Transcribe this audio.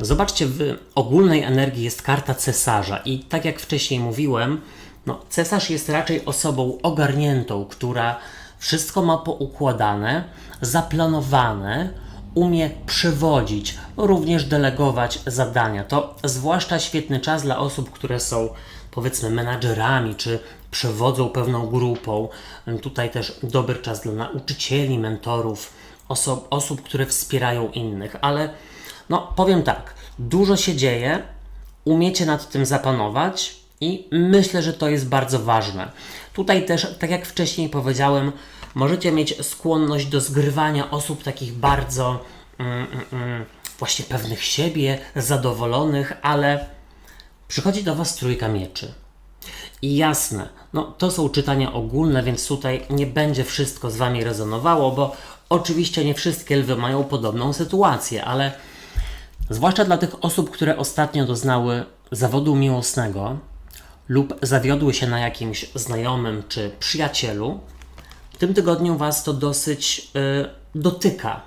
Zobaczcie, w ogólnej energii jest karta cesarza i tak jak wcześniej mówiłem, no, cesarz jest raczej osobą ogarniętą, która wszystko ma poukładane, zaplanowane, umie przewodzić, również delegować zadania. To zwłaszcza świetny czas dla osób, które są powiedzmy menadżerami, czy przewodzą pewną grupą. Tutaj też dobry czas dla nauczycieli, mentorów, oso- osób, które wspierają innych, ale no powiem tak, dużo się dzieje, umiecie nad tym zapanować i myślę, że to jest bardzo ważne. Tutaj też, tak jak wcześniej powiedziałem, możecie mieć skłonność do zgrywania osób takich bardzo mm, mm, mm, właśnie pewnych siebie, zadowolonych, ale przychodzi do Was trójka mieczy. I jasne, no to są czytania ogólne, więc tutaj nie będzie wszystko z Wami rezonowało, bo oczywiście nie wszystkie lwy mają podobną sytuację, ale zwłaszcza dla tych osób, które ostatnio doznały zawodu miłosnego lub zawiodły się na jakimś znajomym czy przyjacielu, w tym tygodniu Was to dosyć y, dotyka.